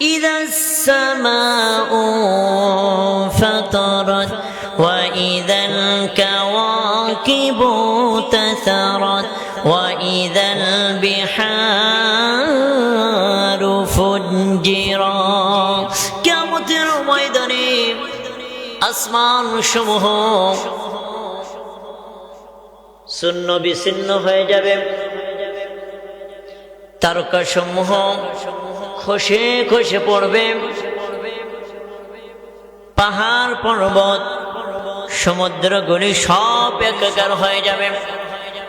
إذا السماء فطرت وإذا الكواكب تثرت وإذا البحار فجرت কেমতের ময়দানে আসমান সমূহ শূন্য বিচ্ছিন্ন হয়ে যাবে তারকা সমূহ খসে খসে পড়বে। পাহাড়, পর্বত, সমুদ্র সমুদ্রগুলি সব একাকার হয়ে যাবে।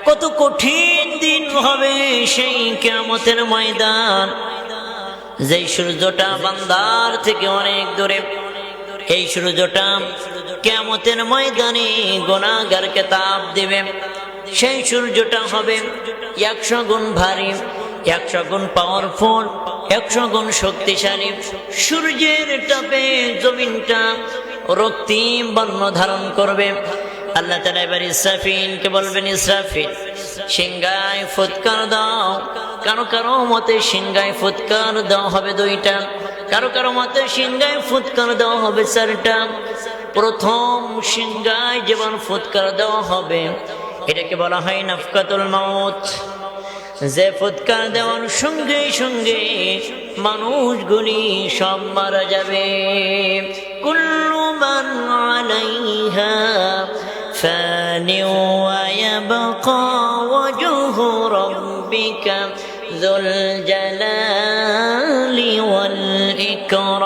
কত কঠিন দিন হবে সেই কেমতের ময়দান। যেই সূর্যটা বান্দার থেকে অনেক দূরে, এই সূর্যটা কেমতের ময়দানে গোনাগারকে তাপ দেবে। সেই সূর্যটা হবে একশো গুণ ভারী, একশো গুণ পাওয়ারফুল একশো গুণ শক্তিশালী সূর্যের তাপে জমিনটা রক্তিম বর্ণ ধারণ করবে। আল্লাহ তালা এবার ইসরাফিলকে বলবেন, ইসরাফিল সিংগায় ফুৎকার দাও। কারও কারও মতে সিংগায় ফুৎকার দেওয়া হবে দুইটা। কারও কারও মতে সিংগায় ফুৎকার দেওয়া হবে চারটা। প্রথম সিংগায় যেমন ফুৎকার দেওয়া হবে, এটাকে বলা হয় নাফকাতুল মাউত। যে ফুৎকার দেওয়ার সঙ্গে সঙ্গে মানুষগুলি সব মারা যাবে কুল্লু মান আলাইহা فان ويبقى وجه ربك ذو الجلال والإكرام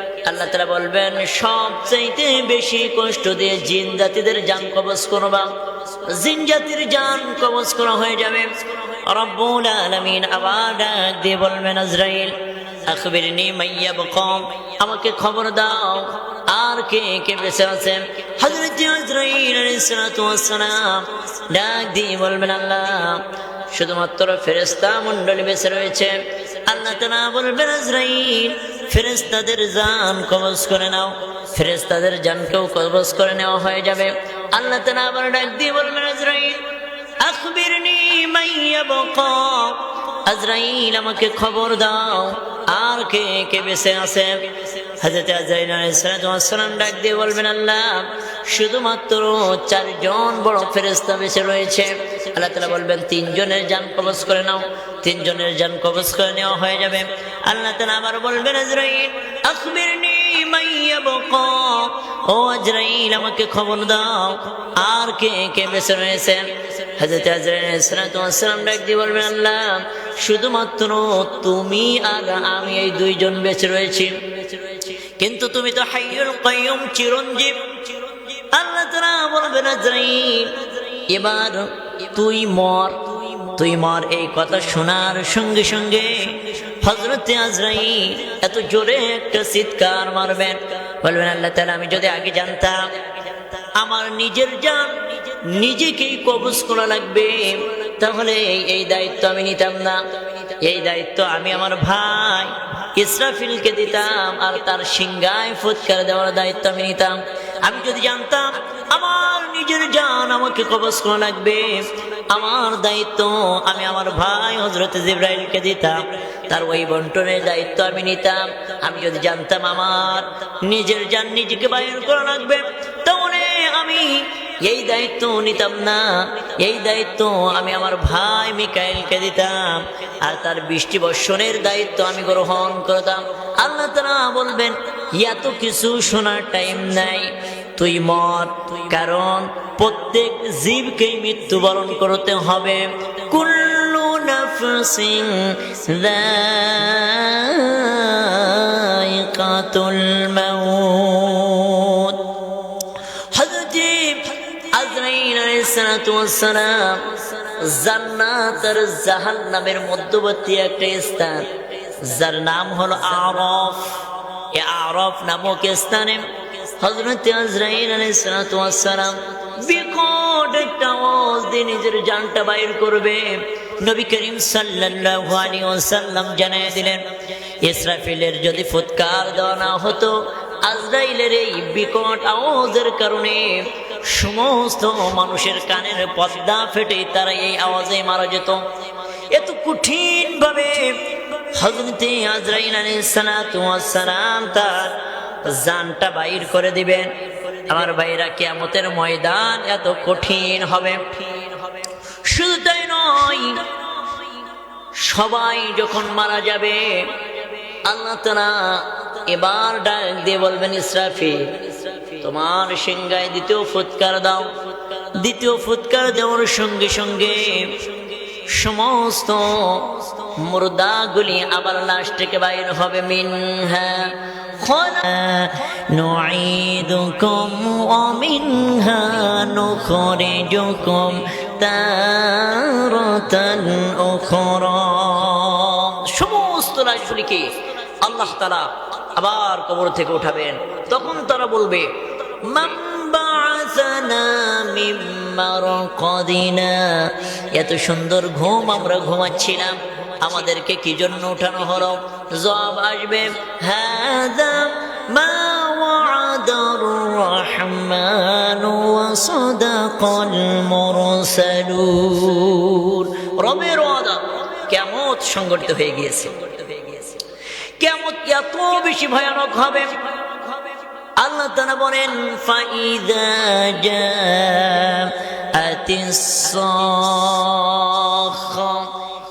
আল্লাহ তালা বলবেন, সবচাইতে বেশি কষ্ট দিয়ে জিন জাতিদের যান কবচ করবা। জিন জাতির যান কবচ করা হয়ে যাবে। রব্বুল আলামিন আবার ডাক দিয়ে বলবেন, আজরাইল, আখবিরনি মাইয়া বকম আমাকে খবর দাও, আর কে কে বেঁচে আছে? হযরত আজরাইল আলাইহিস সালাতু ওয়াস সালাম ডাক দিয়ে বলবেন, আল্লাহ, শুধুমাত্র ফেরেস্তা মন্ডলী বেঁচে রয়েছে। আল্লাহ তালা বলবেন, আজরাইল ফেরেস্তাদের জান কবজ করে নাও। ফেরেস্তাদের জানকেও কবজ করে নেওয়া হয়ে যাবে। আল্লাহ তালা আবার ডাক দিয়ে বলবেন, আজরাইল, আখবিরনি মাইয়া বকা আজরাইল, আমাকে খবর দাও। আর কে কে বেঁচে আছে? হাজরত আজরাইল আলাইসালাম ডাক দিয়ে বলবেন, আল্লাহ শুধুমাত্র চারজন বড় ফেরেস্তা বেঁচে রয়েছে। আল্লাহ তালা বলবেন, তিনজনের যান কবজ করে নাও, তিনজনের যান কবজ করে নেওয়া হয়ে যাবে। আল্লাহ তালা আবার বলবেন আমাকে খবর দাও, আর কে কে বেঁচে রয়েছে। হাজরত বলবেন, আল্লাহ, শুধুমাত্র তুমি আর আমি এই দুইজন বেঁচে রয়েছি। কিন্তু তুমি তো হাইয়ুল কাইয়ুম, চিরঞ্জীব। আজরাইল এবার তুই মর। তুই মর, এই কথা শোনার সঙ্গে সঙ্গে হজরতে আজরাইল এত জোরে একটা চিৎকার মারবেন। বলবেন, আল্লাহ তালা আমি যদি আগে জানতাম, আমার নিজের জান নিজেকেই কবজ করা লাগবে, তাহলে এই- এই দায়িত্ব আমি নিতাম না। এই দায়িত্ব আমি আমার ভাই ইসরাফিলকে দিতাম, আর তার সিংগায় ফুৎকার দেওয়ার দায়িত্ব আমি নিতাম। আমি যদি জানতাম আমার নিজের জান আমাকে কবজ করা লাগবে, আমার দায়িত্ব আমি আমার ভাই হজরত জিব্রাইলকে দিতাম, তার ওই বন্টনের দায়িত্ব আমি নিতাম। আমি যদি জানতাম আমার নিজের জান নিজেকে বাইর করা লাগবে, তাহলে আমি এই দায়িত্ব নিতাম না। এই দায়িত্ব আমি আমার ভাই মিকাইলকে দিতাম, আর তার বৃষ্টি বর্ষণের দায়িত্ব আমি গ্রহণ করতাম। আল্লাহ তারা বলবেন, এত কিছু শোনার টাইম নাই। তুই মর। কারণ প্রত্যেক জীবকেই মৃত্যুবরণ করতে হবে। কুল্লু নাফসিং যায়িকাতুল মাউত। আজরাইল আলাইহিসসালাম জান্নাত আর জাহান্নামের মধ্যবর্তী একটা স্থান। যার নাম হলো আরফ। এ আরফ নামক স্থানে হযরত আজরাইল আলাইহিসসালাম বিকট একটা দিয়ে নিজের জানটা বাইর করবে। নবী করিম সাল্লাল্লাহু আলাইহি জানিয়ে দিলেন, ইসরাফিলের যদি ফুৎকার দেওয়া না হতো, আজরাইলের এই বিকট আওয়াজের কারণে সমস্ত মানুষের কানের পর্দা ফেটে তারা এই আওয়াজে মারা যেত। এত কঠিন ভাবে হজরতে আজরাইল আলাইহিস সালাম তার জানটা বাইর করে দিবেন। আমার ভাইরা কিয়ামতের ময়দান এত কঠিন হবে। শুধু তাই নয়, সবাই যখন মারা যাবে, আল্লাহ তারা এবার ডাক দিয়ে বলবেন, ইসরাফি, তোমার সিংগায় দ্বিতীয় ফুৎকার দাও। দ্বিতীয় ফুৎকার দেওয়ার সঙ্গে সঙ্গে সমস্ত মুর্দাগুলি আবার লাশ থেকে বাইর হবে মিনহা نعيدكم ومنها نخرجكم تارة أخرى সমস্ত লাশগুলিকে আল্লাহ তালা আবার কবর থেকে উঠাবেন তখন তারা বলবে "মান বা'আসানা মিন মারকাদিনা?" এত সুন্দর ঘুম আমরা ঘুমাচ্ছিলাম। আমাদেরকে কি জন্য উঠানো হলো? জবাব আসবে হাদা মা সংগঠিত হয়ে গিয়েছে। কিয়ামত এত বেশি ভয়ানক হবে? আল্লাহ তাআলা বলেন ফাইদা জাআতিস সাখা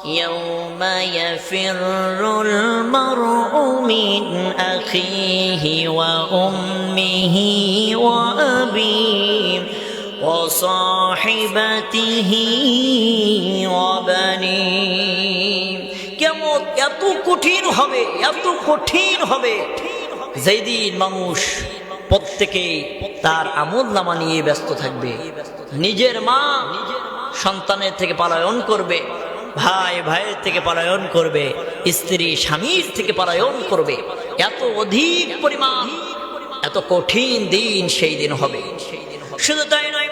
يوم يفر المرء من أخيه وأمه وأبيه وصاحبته وبنيه কেমন এত কঠিন হবে এত কঠিন হবে যেই দিন মানুষ প্রত্যেকে তার আমল নামা নিয়ে ব্যস্ত থাকবে, নিজের মা সন্তানের থেকে পালায়ন করবে, ভাই ভাইয়ের থেকে পালায়ন করবে, স্ত্রী স্বামীর থেকে পালায়ন করবে, এত অধিক পরিমাণ, এত কঠিন দিন সেই দিন হবে। শুধু তাই নয়,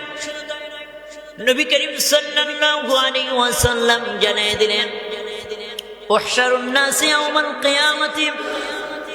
নবী করিম সাল্লাল্লাহু আলাইহি ওয়াসাল্লাম জানিয়ে দিলেন উহশারুন নাসি ইয়াউমাল কিয়ামাতি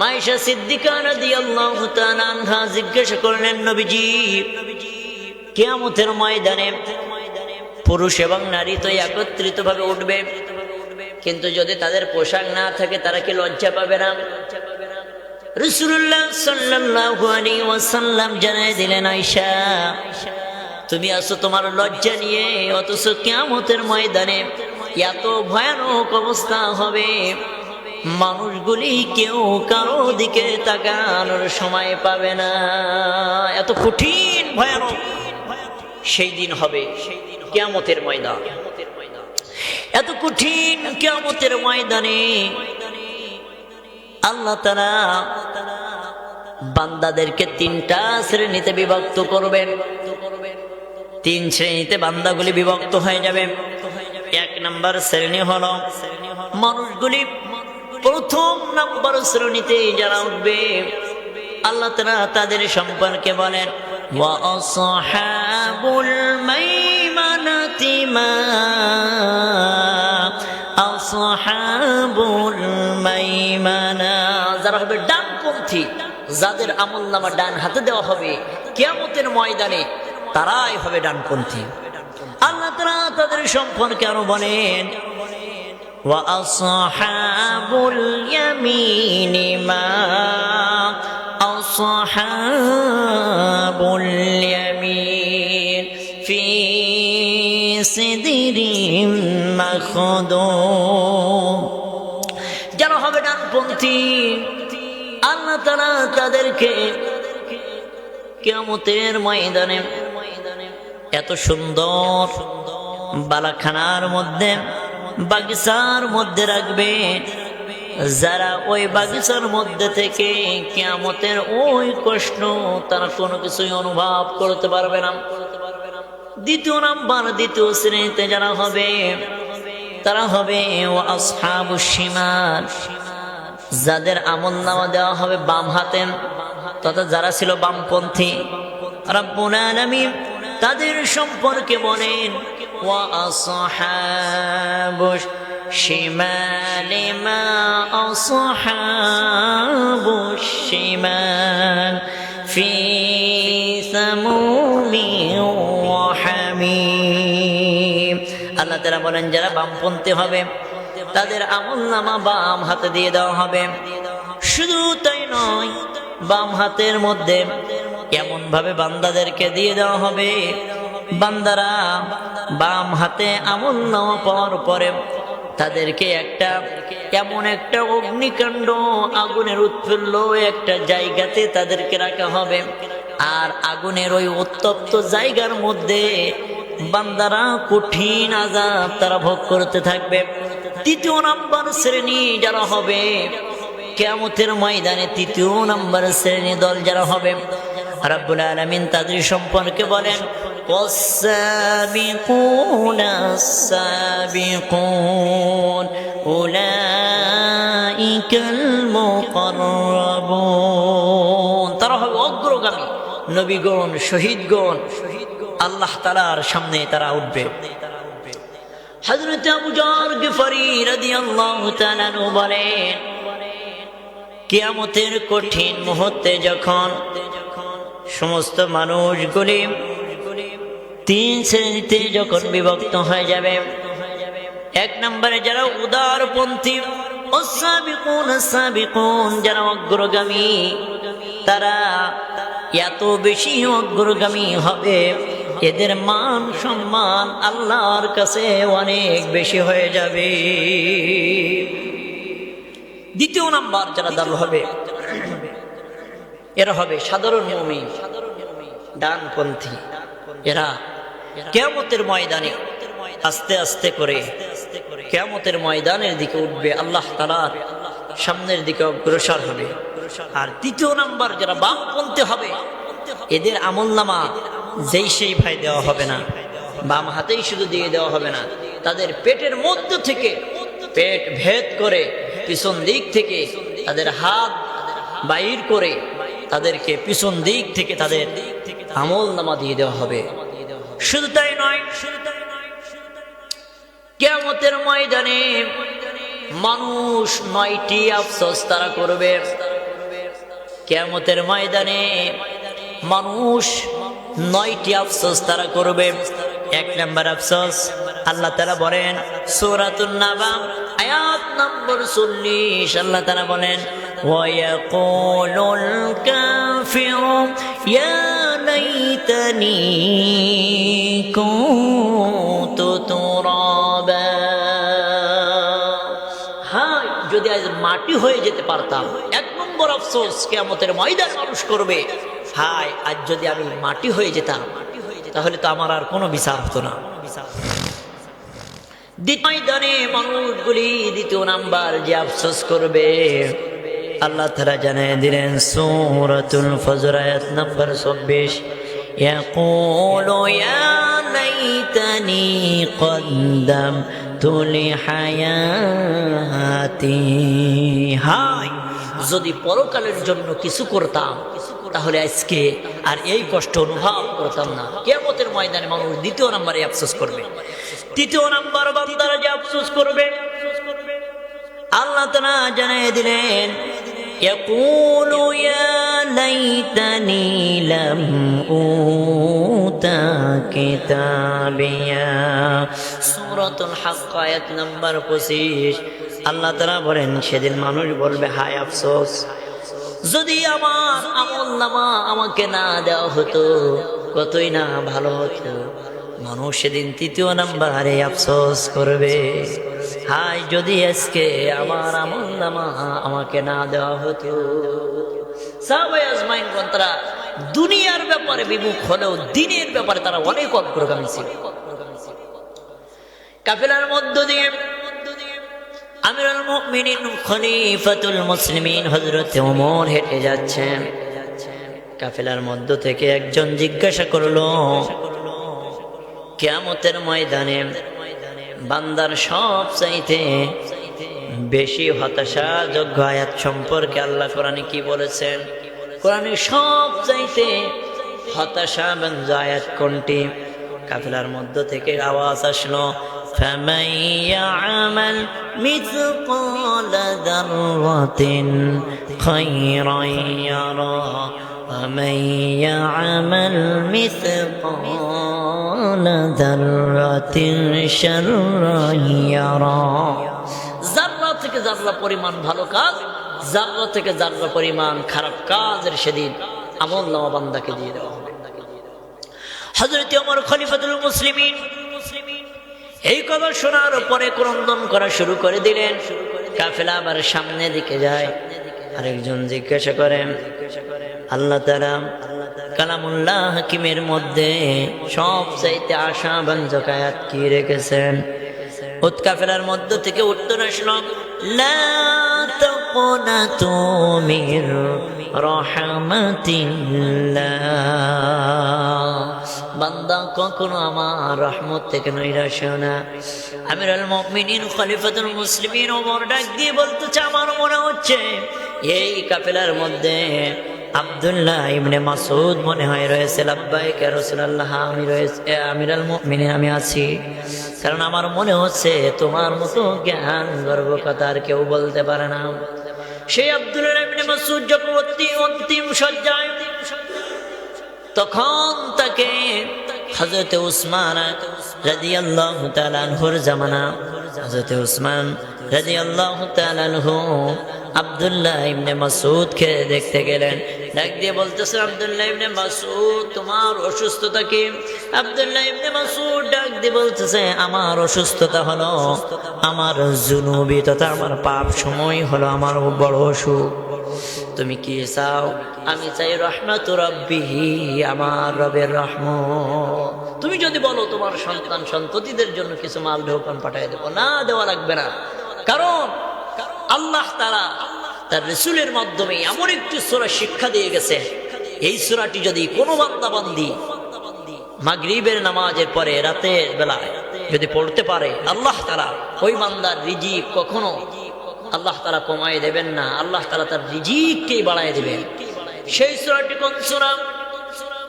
মাইশা সিদ্দিকা রাদিয়াল্লাহু তাআলা আনহা জিজ্ঞাসা করলেন, নবীজি, কিয়ামতের ময়দানে পুরুষ এবং নারী তো একত্রিত ভাবে উঠবে। কিন্তু যদি তাদের পোশাক না থাকে, তারা কি লজ্জা পাবে না? রসুল্লাহ সাল্লাল্লাহু আলাইহি ওয়াসাল্লাম জানাই দিলেন, আয়েশা, তুমি আসো তোমার লজ্জা নিয়ে, অথচ কিয়ামতের ময়দানে এত ভয়ানক অবস্থা হবে। মানুষগুলি কেউ কারও দিকে তাকানোর সময় পাবে না। এত কঠিন, ভয়ানক। সেই দিন হবে কিয়ামতের ময়দান। এত কঠিন কিয়ামতের ময়দানে আল্লাহ তারা বান্দাদেরকে তিনটা শ্রেণীতে বিভক্ত করবেন। তিন শ্রেণীতে বান্দাগুলি বিভক্ত হয়ে যাবে। এক নাম্বার শ্রেণি হল মানুষগুলি প্রথম নাম্বার শ্রেণীতে যারা উঠবে, আল্লাহ তারা তাদের সম্পর্কে বলেন ওয়াসহাবুল মাইমানাতি মা আসহাবুল মাইমানা। যারা হবে ডানপন্থী, যাদের আমল নামা ডান হাতে দেওয়া হবে, কেয়ামতের ময়দানে তারাই হবে ডানপন্থী। আল্লাহ তারা তাদের সম্পর্কে আরও বলেন وأصحاب اليمين ما أصحاب اليمين في سدر مخضوم যারা হবে ডানপন্থী আল্লাহ তারা তাদেরকে কেমতের ময়দানে এত সুন্দর বালাখানার মধ্যে বাগিচার মধ্যে রাখবে। যারা ওই বাগিচার মধ্যে থেকে কেয়ামতের ওই কষ্ট তারা কোনো কিছুই অনুভব করতে পারবে না। দ্বিতীয় নাম্বার, দ্বিতীয় শ্রেণীতে যারা হবে, তারা হবে ও আসহাবু যাদের আমল নামা দেওয়া হবে বাম হাতে, তথা যারা ছিল বামপন্থী। রব্বুল আলামিন তাদের সম্পর্কে বলেন শিমালি মা আসহাবু শিমাল ফি সামুমি ওয়া হামিম আল্লাহ তাআলা বলেন, যারা বামপন্থী হবে, তাদের আমল নামা বাম হাতে দিয়ে দেওয়া হবে। শুধু তাই নয়, বাম হাতের মধ্যে এমন ভাবে বান্দাদেরকে দিয়ে দেওয়া হবে বান্দারা বাম হাতে আমল নামা পাওয়ার পরে তাদেরকে একটা এমন একটা অগ্নিকাণ্ড আগুনের উৎফুল্ল একটা জায়গাতে তাদেরকে রাখা হবে। আর আগুনের ওই উত্তপ্ত জায়গার মধ্যে বান্দারা কঠিন আজাব তারা ভোগ করতে থাকবে। তৃতীয় নাম্বার শ্রেণি যারা হবে, কেয়ামতের ময়দানে তৃতীয় নাম্বার শ্রেণি দল যারা হবে, রাব্বুল আলামিন তাদের সম্পর্কে বলেন والسابقون السابقون أولئك المقربون তারা হবে অগ্রগামী নবীগণ শহীদগণ আল্লাহ তালার সামনে তারা উঠবে হজরত আবু জার গিফারি রাদিয়াল্লাহু তাআলা আনহু বলেন কিয়ামতের কঠিন মুহূর্তে যখন সমস্ত মানুষগুলি তিন শ্রেণীতে যখন বিভক্ত হয়ে যাবে, এক নম্বরে যারা উদারপন্থী যারা অগ্রগামী, তারা এত বেশি অগ্রগামী হবে, এদের মান সম্মান আল্লাহর কাছে অনেক বেশি হয়ে যাবে। দ্বিতীয় নাম্বার যারা দল হবে, এরা হবে সাধারণ মমিন, ডানপন্থী। এরা কেমতের ময়দানে আস্তে আস্তে করে কেমতের ময়দানের দিকে উঠবে আল্লাহ তালার সামনের দিকে অগ্রসর হবে। আর তৃতীয় নাম্বার যারা বাম বামপন্থী হবে, এদের আমল নামা যেই সেই ভাই দেওয়া হবে না। বাম হাতেই শুধু দিয়ে দেওয়া হবে না, তাদের পেটের মধ্য থেকে পেট ভেদ করে পিছন দিক থেকে তাদের হাত বাইর করে তাদেরকে পিছন দিক থেকে তাদের আমল নামা দিয়ে দেওয়া হবে। শুধু তাই নয় কেমতের ময়দানে মানুষ নয়টি আফসোস তারা করবে কেমতের ময়দানে মানুষ নয়টি আফসোস তারা করবে এক নম্বর আফসোস আল্লাহ তারা বলেন সৌরাতুল নাবা আয়াত নম্বর চল্লিশ আল্লাহ তারা বলেন ويقول الكافر يا ليتني كنت ترابا হায় যদি আজ মাটি হয়ে যেতে পারতাম এক নম্বর আফসোস কেমতের ময়দান মানুষ করবে হায় আজ যদি আমি মাটি হয়ে যেতাম তাহলে তো আমার আর কোনো বিচার হতো না ময়দানে মানুষগুলি দ্বিতীয় নাম্বার যে আফসোস করবে আল্লাহ তারা জানিয়ে দিলেন সূরাতুল ফজর আয়াত নাম্বার 24 يقول يا ليتني قدمت لحياتي হাই যদি পরকালের জন্য কিছু করতাম তাহলে আজকে আর এই কষ্ট অনুভব করতাম না কেমতের ময়দানে মানুষ দ্বিতীয় নাম্বারে আফসোস করবে তৃতীয় নাম্বার বান্দারা যে আফসোস করবে আল্লাহ তারা জানিয়ে দিলেন يقول يا ليتني لم أوت كتابيا سورة الحق আয়াত নাম্বার 25 আল্লাহ তারা বলেন সেদিন মানুষ বলবে হায় আফসোস যদি আমার আমল নামা আমাকে না দেওয়া হতো কতই না ভালো হতো মানুষ সেদিন তৃতীয় নাম্বারে আফসোস করবে হাই, যদি আজকে আমার আমল নামা আমাকে না দেওয়া হতো তারা দুনিয়ার ব্যাপারে বিমুখ হলেও দিনের ব্যাপারে তারা অনেক অগ্রগামী ছিল। কাফেলার মধ্য দিয়ে আমিরুল মুমিনিন খলিফাতুল মুসলিমিন হযরত ওমর হেঁটে যাচ্ছেন। কাফেলার মধ্য থেকে একজন জিজ্ঞাসা করল, কিয়ামতের ময়দানে বান্দার সব চাইতে বেশি হতাশা যোগ্য আয়াত সম্পর্কে আল্লাহ কোরআনে কি বলেছেন কোরআনে সব চাইতে হতাশা ব্যঞ্জ আয়াত কোনটি কাফেলার মধ্য থেকে আওয়াজ আসলো فمن يعمل مثقال ذرة خيرا يرى ومن يعمل مثقال ذرة شرا يرى জাররা থেকে জাররা পরিমাণ ভালো কাজ জাররা থেকে জাররা পরিমাণ খারাপ কাজের সেদিন আমল নামা বান্দাকে দিয়ে দেওয়া হবে হজরত অমর খলিফাতুল মুসলিমিন এই কথা শোনার পরে ক্রন্দন করা শুরু করে দিলেন কাফেলা আবার সামনে দিকে যায় আরেকজন জিজ্ঞাসা করেন, আল্লাহ তারা কালামুল্লাহ হাকিমের মধ্যে সব চাইতে আশা ব্যঞ্জক আয়াত কি রেখেছেন? উৎকাফেলার মধ্য থেকে উত্তর আসলো, লা তাকুনাতু মির রাহমাতিল্লাহ। বান্দা কখনো আমার রহমত থেকে নৈরাশ না। আমিরুল মুমিনিন, খলিফাতুল মুসলিমিন ওমর ডাক দিয়ে বলতেছে, আমার মনে হচ্ছে এই কাফেলার মধ্যে আব্দুল্লাহ ইবনে মাসুদ মনে হয় রয়েছে। লাব্বাইক ইয়া আমি রয়েছে, এ আমিরুল মুমিনিন, আমি আছি। কারণ আমার মনে হচ্ছে তোমার মতো জ্ঞান গর্ব কথা আর কেউ বলতে পারে না। সেই আব্দুল্লাহ ইবনে মাসুদ যখন অন্তিম অন্তিম সজ্জায় তখন তাকে হজরত উসমান রাজি আল্লাহ তালানহুর জামানা হজরত উসমান রাজি আল্লাহ তালানহু আবদুল্লাহ ইবনে মাসুদ কে দেখতে গেলেন। ডাক দিয়ে বলতেছে, আবদুল্লাহ ইবনে মাসুদ তোমার অসুস্থতা কি? আবদুল্লাহ ইবনে মাসুদ ডাক দিয়ে বলতেছে, আমার অসুস্থতা হলো, আমার জুনুবি তথা আমার পাপ সময় হলো, আমার বড় অসুখ। তুমি কি চাও? আমি চাই রহমত রব্বিহি, আমার রবের রহম তুমি যদি বলো তোমার সন্তান সন্ততিদের জন্য কিছু মাল ঢোকান পাঠিয়ে দেবো, না দেওয়া লাগবে না। কারণ আল্লাহ তারা তার রসুলের মাধ্যমে এমন একটি সোরা শিক্ষা দিয়ে গেছে। এই সোরাটি যদি কোনো বান্দা বান্দি মাগরিবের নামাজের পরে রাতের বেলায় যদি পড়তে পারে, আল্লাহ তারা ওই বান্দার রিজি কখনো আল্লাহ তারা কমায় দেবেন না, আল্লাহ তারা তার রিজিককেই বাড়ায় দেবেন। সেই সুরাটি কোন সুরা?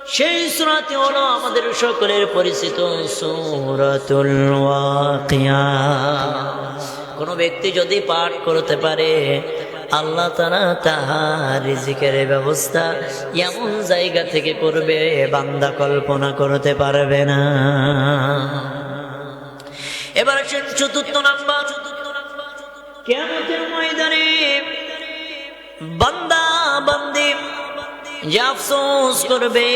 সেই সুরাটি হলো আমাদের সকলের পরিচিত সুরাতুল ওয়াকিয়া। কোন ব্যক্তি যদি পাঠ করতে পারে, আল্লাহ তারা তাহার রিজিকের ব্যবস্থা এমন জায়গা থেকে করবে, বান্দা কল্পনা করতে পারবে না। এবার চতুর্থ নাম্বার। কেমতের ময়দানে বান্দা বান্দি যে করবে,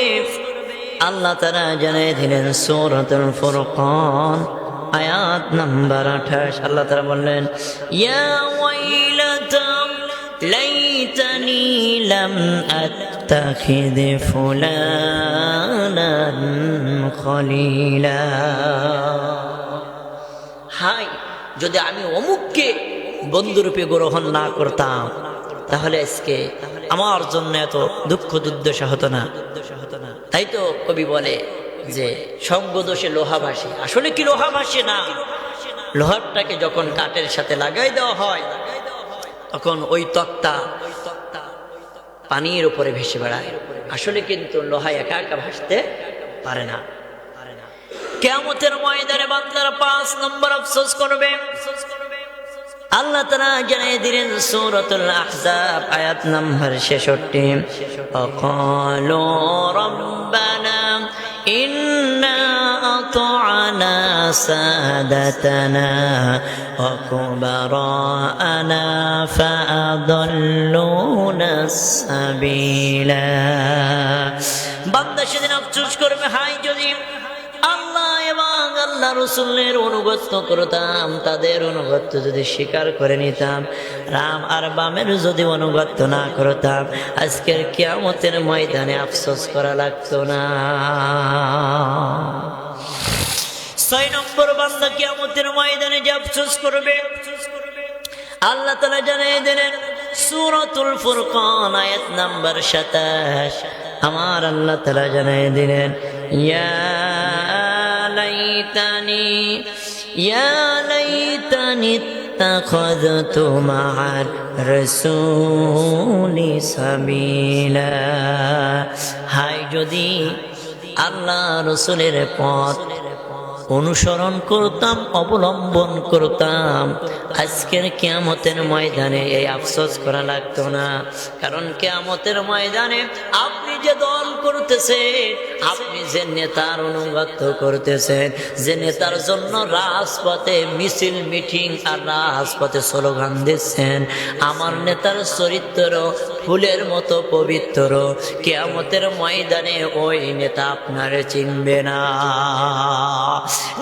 আল্লাহ তারা জানিয়ে দিলেন সৌরতুল ফুরকান, আয়াত নাম্বার আঠাশ। আল্লাহ তারা বললেন, ইয়া ওয়াইলাতাম লাইতানি লাম আত্তাখিদ ফুলানান খলিলা। হাই যদি আমি অমুককে বন্ধুরূপে গ্রহণ না করতাম, তাহলে আজকে আমার জন্য এত দুঃখ দুর্দশা হতো না। তাই তো কবি বলে যে সঙ্গ দোষে লোহা ভাসে আসলে কি লোহা ভাসে না? লোহারটাকে যখন কাঠের সাথে লাগাই দেওয়া হয়, তখন ওই তক্তা পানির উপরে ভেসে বেড়ায়। আসলে কিন্তু লোহা একা একা ভাসতে পারে না। কেমতের ময়দানে বান্দারা পাঁচ নম্বর আফসোস করবে। আল্লাহ তারা জানিয়ে দিলেন, সূরাতুল আহজাব, আয়াত নম্বর 66 অকালো রব্বানা, ইন্না আতা'না সাদাতানা কুবারানা ফাআদাল্লুনা সাবিলা। বান্দা করবে হাই যদি আল্লাহ রসুলের অনুগত্য করতাম, তাদের অনুগত্য যদি স্বীকার করে নিতাম, রাম আর বামের যদি অনুগত্য না করতাম, আজকের কিয়ামতের ময়দানে আফসোস করা লাগতো না। ছয় নম্বর বান্দা কিয়ামতের ময়দানে যে আফসোস করবে, আল্লাহ তালা জানিয়ে দিলেন, সুরতুল ফুরকান, আয়াত নাম্বার সাতাশ। আমার আল্লাহ তালা জানিয়ে দিলেন, ইয়া লাইতানি ইয়া লাইতানি اتخذت مع الرسول سبيلا হাই যদি আল্লাহ রসুলের পথ অনুসরণ করতাম অবলম্বন করতাম আজকের কেয়ামতের ময়দানে এই আফসোস করা লাগতো না কারণ কেয়ামতের ময়দানে আপনি যে দল করতেছেন আপনি যে নেতার অনুগত করতেছেন, যে নেতার জন্য রাজপথে মিছিল, মিটিং আর রাজপথে স্লোগান দিচ্ছেন, আমার নেতার চরিত্র ফুলের মতো পবিত্র, কেয়ামতের ময়দানে ওই নেতা আপনারে চিনবে না।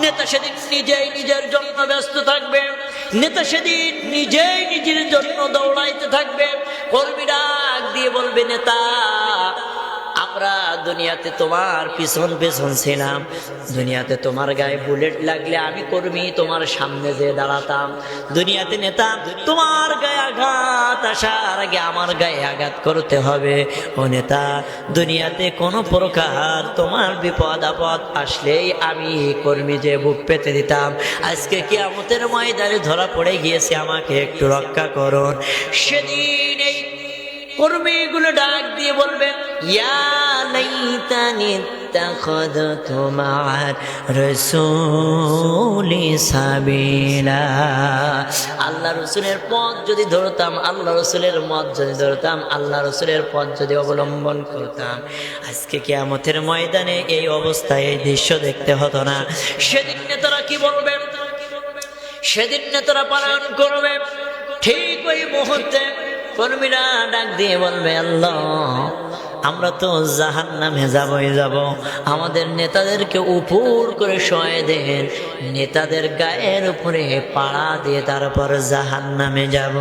নেতা সেদিন নিজেই নিজের জন্য ব্যস্ত থাকবে, নেতা সেদিন নিজেই নিজের জন্য দৌড়াইতে থাকবে, কর্মীরা দিয়ে বলবে, নেতা আমরা দুনিয়াতে তোমার পিছন পিছন ছিলাম। দুনিয়াতে তোমার গায়ে বুলেট লাগলে আমি কর্মী, তোমার সামনে যে দাঁড়াতাম। দুনিয়াতে নেতা, তোমার গায়ে আঘাত, আসার আগে আমার গায়ে আঘাত করতে হবে। ও নেতা, দুনিয়াতে কোনো প্রকার তোমার বিপদ আপদ আসলেই আমি কর্মী যে বুক পেতে দিতাম। আজকে কি আমাদের ময়দানে ধরা পড়ে গিয়েছে, আমাকে একটু রক্ষা করুন। সেদিন এই কর্মীগুলো ডাক দিয়ে বলবে তোমার রসুলি আল্লাহ রসুলের পথ যদি ধরতাম, আল্লাহ রসুলের মত যদি ধরতাম, আল্লাহ রসুলের পথ যদি অবলম্বন করতাম, আজকে কেয়ামতের ময়দানে এই অবস্থায় এই দৃশ্য দেখতে হতো না। সেদিন নেতারা কি বলবেন সেদিন নেতারা পালন করবে। ঠিক ওই মুহূর্তে কর্মীরা ডাক দিয়ে বলবে, আল্লাহ, আমরা তো জাহান নামে যাবই যাব। আমাদের নেতাদেরকে উপর করে শয়ে দেন। নেতাদের গায়ের উপরে পাড়া দিয়ে তারপর জাহান নামে যাব।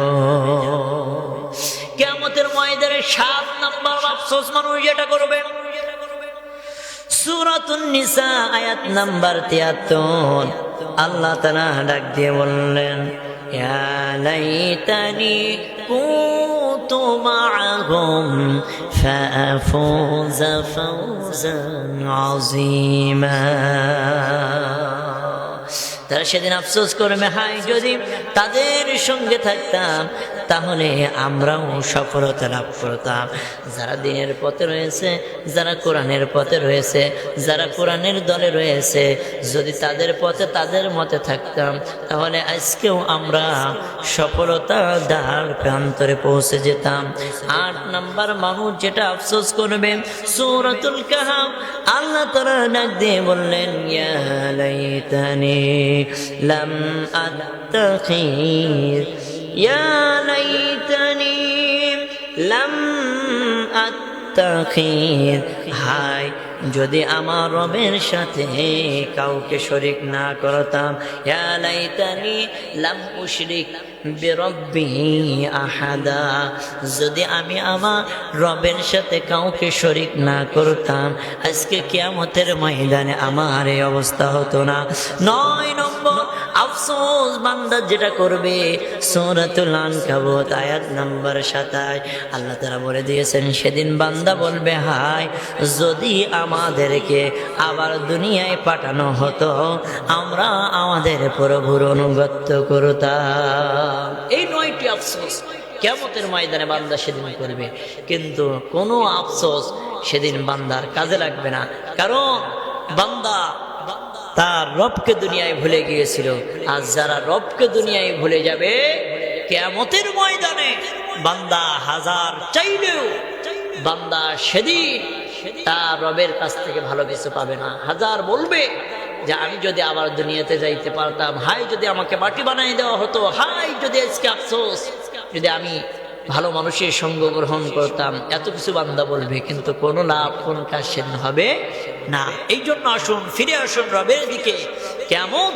কেমতের ময়দানে সাত নাম্বার আফসোস মানুষ যেটা করবে। সুরাতুন নিসা, আয়াত নাম্বার তিয়াত্তর। আল্লাহ তালা ডাক দিয়ে বললেন লাইতানি কুতু মাআহুম ফাফুজ ফাওজান আযীমা তারা সেদিন আফসোস করবে হাই যদি তাদের সঙ্গে থাকতাম তাহলে আমরাও সফলতা লাভ করতাম। যারা দিনের পথে রয়েছে, যারা কোরআনের পথে রয়েছে, যারা কোরআনের দলে রয়েছে, যদি তাদের পথে তাদের মতে থাকতাম, তাহলে আজকেও আমরা সফলতা দ্বার প্রান্তরে পৌঁছে যেতাম। আট নাম্বার মানুষ যেটা আফসোস করবে, সৌরাতুল কাহাম আল্লাহ তারা ডাক দিয়ে বললেন লাম আত্তাখির ইয়া ليتني لم أتخذ. هاي যদি আমার রবের সাথে কাউকে শরিক না করতাম, ইয়া লাইতানি লাম উশরিক আহাদা। যদি আমি আমার রবের সাথে কাউকে শরিক না করতাম, আজকে কিয়ামতের ময়দানে আমার এই অবস্থা হতো না। নয় নম্বর, আফসোস, বান্দা যেটা করবে, সৌরাতুল আনকাবুত, আয়াত নাম্বার সাতাশ। আল্লাহ তারা বলে দিয়েছেন, সেদিন বান্দা বলবে, হায়, যদি আমাদেরকে আবার দুনিয়ায় পাঠানো হতো, আমরা আমাদের প্রভুর অনুগত্য করতাম। এই নয়টি আফসোস কেমতের ময়দানে বান্দা সেদিন করবে। কিন্তু কোনো আফসোস সেদিন বান্দার কাজে লাগবে না। কারণ বান্দা তার রবকে দুনিয়ায় ভুলে গিয়েছিল। আর যারা রবকে দুনিয়ায় ভুলে যাবে, কেয়ামতের ময়দানে বান্দা হাজার চাইলেও বান্দা সেদিন তার রবের কাছ থেকে ভালো কিছু পাবে না। হাজার বলবে যে আমি যদি আবার দুনিয়াতে যাইতে পারতাম, হাই যদি আমাকে মাটি বানাই দেওয়া হতো, হাই যদি আজকে আফসোস, যদি আমি ভালো মানুষের সঙ্গ গ্রহণ করতাম, এত কিছু বান্দা বলবে, কিন্তু কোনো লাভ, কোন কাজ হবে না। এই জন্য আসুন, ফিরে আসুন রবের দিকে। কেমন